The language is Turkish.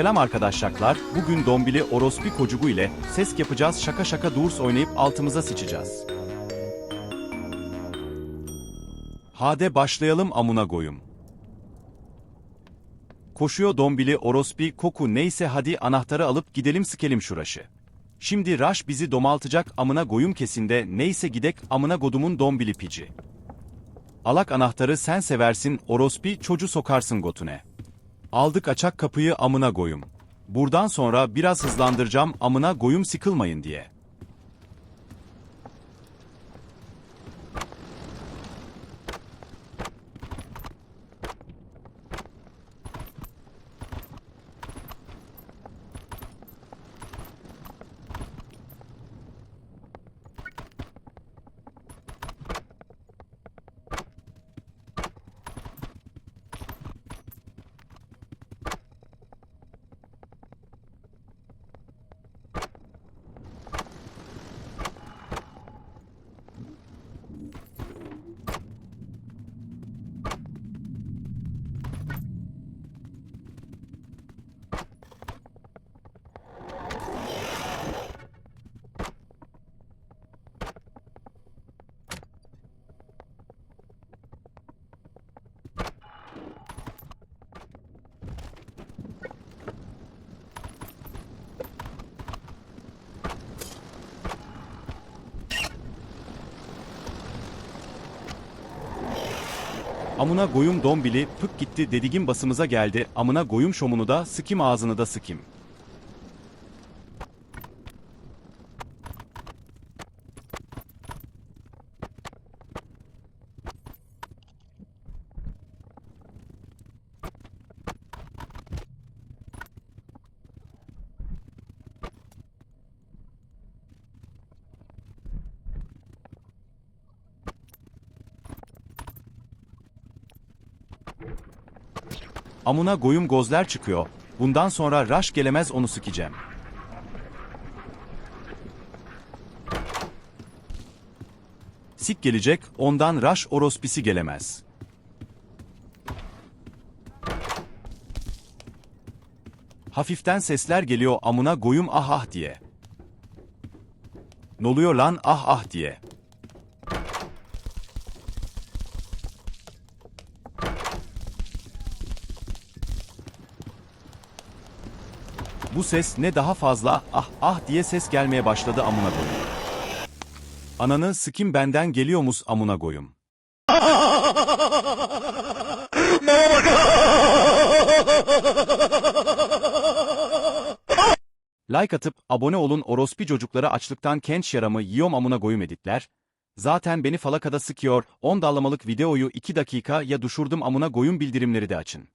Selam arkadaşlar, bugün Dombili Orospi Kocugu ile ses yapacağız şaka şaka durs oynayıp altımıza sıçacağız. Hade başlayalım amuna koyum. Koşuyor Dombili Orospi Koku neyse hadi anahtarı alıp gidelim sikelim şuraşı. Şimdi Raş bizi domaltacak amına goyum kesinde neyse gidek amına godumun Dombili pici. Alak anahtarı sen seversin Orospi çocu sokarsın gotune. Aldık açak kapıyı amına goyum. Buradan sonra biraz hızlandıracağım amına goyum sıkılmayın diye. Amına goyum dombili pık gitti dedigin basımıza geldi amına goyum şomunu da sıkim ağzını da sıkim. Amına goyum gozler çıkıyor. Bundan sonra raş gelemez onu sikeceğim. Sik gelecek, ondan raş orospisi gelemez. Hafiften sesler geliyor amına goyum ah ah diye. Noluyor lan ah ah diye. Bu ses ne daha fazla ah ah diye ses gelmeye başladı amına koyum. Ananı sıkim benden geliyormus amına koyum. Like atıp abone olun orospi çocuklara açlıktan kenç yaramı yiyorum amına koyum editler. Zaten beni falakada sıkıyor 10 dallamalık videoyu 2 dakika ya düşürdüm amına koyum bildirimleri de açın.